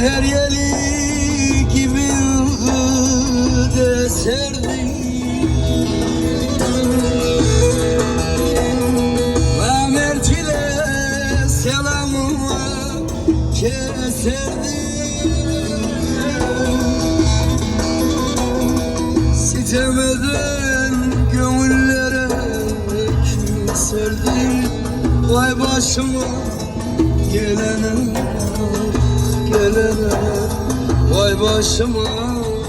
Seher yeli gibi ıı, de serdim Mamercile selamıma keserdim. Sitemeden gönüllere küserdim. Vay başıma gelene bak bak gelene